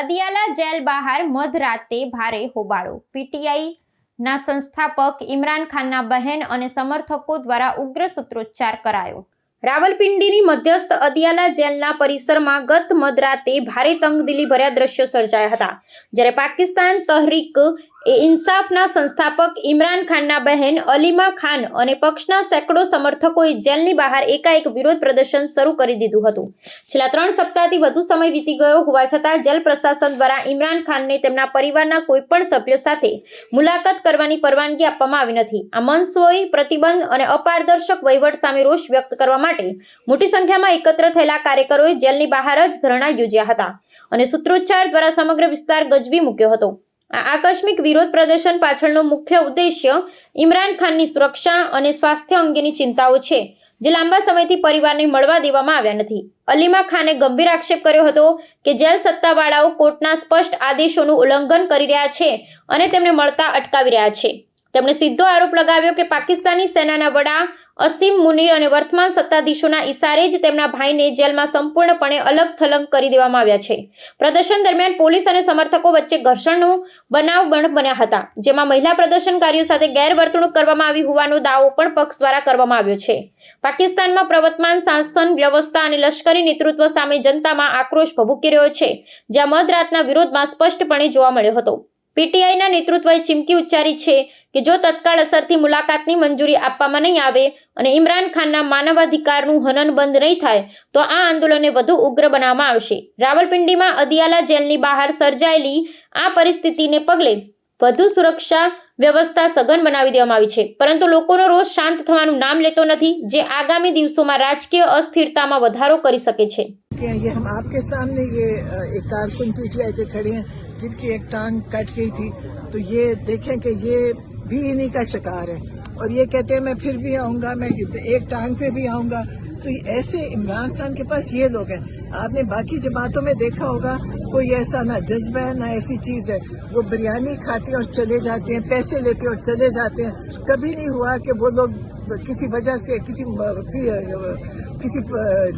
અદિયાલા jail બહાર મધરાતે ભારે હોબાળો પીટીઆઈ ના સંસ્થાપક ઇમરાન ખાનના બહેન અને સમર્થકો દ્વારા ઉગ્ર સૂત્રોચ્ચાર કરાયો રાવલપિંડીની મધ્યસ્થ અદિયાલા જેલના પરિસરમાં ગત મધરાતે ભારે તંગદિલી ભર્યા દ્રશ્યો સર્જાયા હતા જ્યારે પાકિસ્તાન તહરીક એ ઇન્સાફના સંસ્થાપક ઇમરાન ખાનના બહેન અલીમા ખાન અને પક્ષના સેંકડો સમર્થકોએ જેલની બહાર એકાએક વિરોધ પ્રદર્શન શરૂ કરી દીધું હતું છેલ્લા ત્રણ સપ્તાહથી વધુ સમય વીતી ગયો હોવા છતાં જેલ પ્રશાસન દ્વારા ઇમરાન ખાનને તેમના પરિવારના કોઈપણ સભ્ય સાથે મુલાકાત કરવાની પરવાનગી આપવામાં આવી નથી આ મનસ્વય પ્રતિબંધ અને અપારદર્શક વહીવટ સામે રોષ વ્યક્ત કરવા માટે મોટી સંખ્યામાં એકત્ર થયેલા કાર્યકરોએ જેલની બહાર જ ધરણા યોજ્યા હતા અને સૂત્રોચ્ચાર દ્વારા સમગ્ર વિસ્તાર ગજવી મૂક્યો હતો આ આકસ્મિક વિરોધ પ્રદર્શન પાછળનો મુખ્ય ઉદ્દેશ્ય ઇમરાન ખાનની સુરક્ષા અને સ્વાસ્થ્ય અંગેની ચિંતાઓ છે જે લાંબા સમયથી પરિવારને મળવા દેવામાં આવ્યા નથી અલીમા ખાને ગંભીર આક્ષેપ કર્યો હતો કે જેલ સત્તાવાળાઓ કોર્ટના સ્પષ્ટ આદેશોનું ઉલ્લંઘન કરી રહ્યા છે અને તેમને મળતા અટકાવી રહ્યા છે તેમણે સીધો આરોપ લગાવ્યો કે પાકિસ્તાની સેનાના વડા અસીમ મુનિર અને વર્તમાન સત્તાધીશોના ઇશારે જ તેમના ભાઈને જેલમાં સંપૂર્ણપણે અલગ થલંગ કરી દેવામાં આવ્યા છે પ્રદર્શન દરમિયાન પોલીસ અને સમર્થકો વચ્ચે ઘર્ષણનો બનાવ પણ બન્યા હતા જેમાં મહિલા પ્રદર્શનકારીઓ સાથે ગેરવર્તણૂક કરવામાં આવી હોવાનો દાવો પણ પક્ષ દ્વારા કરવામાં આવ્યો છે પાકિસ્તાનમાં પ્રવર્તમાન શાસન વ્યવસ્થા અને લશ્કરી નેતૃત્વ સામે જનતામાં આક્રોશ ભભૂકી રહ્યો છે જ્યાં મધરાતના વિરોધમાં સ્પષ્ટપણે જોવા મળ્યો હતો પીટીઆઈના નેતૃત્વએ ચીમકી ઉચ્ચારી છે કે જો તત્કાળ અસરથી મુલાકાતની મંજૂરી આપવામાં નહીં આવે અને ઇમરાન ખાનના માનવાધિકારનું હનન બંધ નહીં થાય તો આ આંદોલનને વધુ ઉગ્ર બનાવવામાં આવશે રાવલપિંડીમાં અદિયાલા જેલની બહાર સર્જાયેલી આ પરિસ્થિતિને પગલે વધુ સુરક્ષા ویوستان سگن بنا دے معیار پروز شانت نام لیتے آگامی دِنوں میں وادارو کر سکے یہ ہم آپ کے سامنے یہ ایک کارکن پیٹ کھڑے ہیں جن کی ایک ٹانگ کٹ گئی تھی تو یہ دیکھیں کہ یہ بھی کا شکار ہے اور یہ کہتے میں پھر بھی آؤں گا میں ایک ٹانگ پہ بھی آؤں گا تو ایسے عمران خان کے پاس یہ لوگ ہیں آپ نے باقی جماعتوں میں دیکھا ہوگا کوئی ایسا نہ جذبہ ہے نہ ایسی چیز ہے وہ بریانی کھاتے ہیں اور چلے جاتے ہیں پیسے لیتے ہیں اور چلے جاتے ہیں کبھی نہیں ہوا کہ وہ لوگ کسی وجہ سے کسی کسی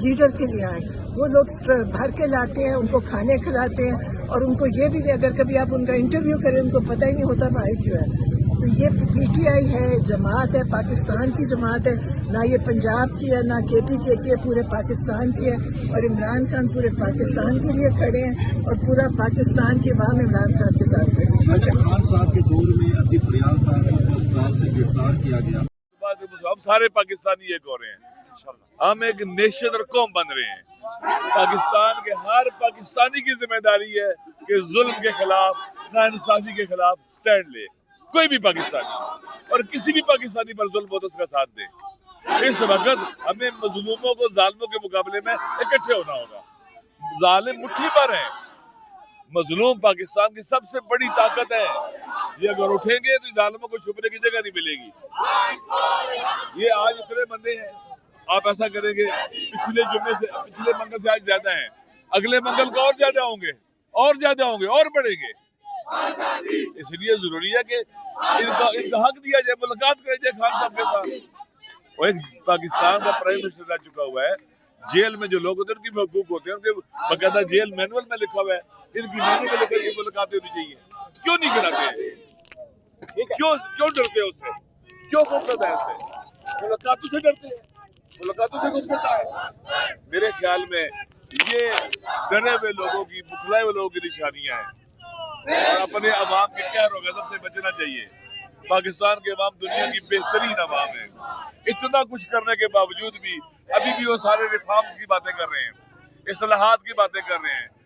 لیڈر کے لیے آئیں وہ لوگ بھر کے لاتے ہیں ان کو کھانے کھلاتے ہیں اور ان کو یہ بھی دے اگر کبھی آپ ان کا انٹرویو کریں ان کو پتہ ہی نہیں ہوتا بھائی کیوں ہے تو یہ پی ٹی آئی ہے جماعت ہے پاکستان کی جماعت ہے نہ یہ پنجاب کی ہے نہ کے پی کے کی ہے پورے پاکستان کی ہے اور عمران خان پورے پاکستان کے لیے کھڑے ہیں اور پورا پاکستان کے وہاں عمران خان کے ساتھ کھڑے ہیں ہم سارے پاکستانی رہے ہیں ہم ایک نیشن اور قوم بن رہے ہیں پاکستان کے ہر پاکستانی کی ذمہ داری ہے کہ ظلم کے خلاف انصافی کے خلاف سٹینڈ لے کوئی بھی پاکستانی اور کسی بھی پاکستانی پر ظلم اس اس کا ساتھ دے وقت ہمیں مظلوموں کو ظالموں کے مقابلے میں اکٹھے ہونا ہوگا ظالم مٹھی پر ہیں مظلوم پاکستان کی سب سے بڑی طاقت ہے یہ اگر اٹھیں گے تو ظالموں کو چھپنے کی جگہ نہیں ملے گی یہ آج اتنے بندے ہیں آپ ایسا کریں گے پچھلے جمعے سے پچھلے منگل سے آج زیادہ ہیں اگلے منگل کو اور زیادہ ہوں گے اور زیادہ ہوں گے اور بڑھیں گے اس لیے ضروری ہے کہ ان کا ان کا حق دیا جائے ملاقات کرے جائے خان صاحب کے ساتھ اور ایک پاکستان کا پرائم منسٹر رہ چکا ہوا ہے جیل میں جو لوگ ہوتے ہیں ان کی محقوق ہوتے ہیں ان کے باقاعدہ جیل مینول میں لکھا ہوا ہے ان کی مینول میں لکھا یہ ملاقاتیں ہونی چاہیے کیوں نہیں کراتے کیوں کیوں ڈرتے ہیں اس سے کیوں خوفزدہ ہے اس سے ملاقاتوں سے ڈرتے ہیں ملاقاتوں سے کچھ پتا ہے میرے خیال میں یہ ڈرے ہوئے لوگوں کی بکھلائے ہوئے لوگوں کی نشانیاں ہیں اور اپنے عوام کے سے بچنا چاہیے پاکستان کے عوام دنیا کی بہترین عوام ہے اتنا کچھ کرنے کے باوجود بھی ابھی بھی وہ سارے ریفارمز کی باتیں کر رہے ہیں اصلاحات کی باتیں کر رہے ہیں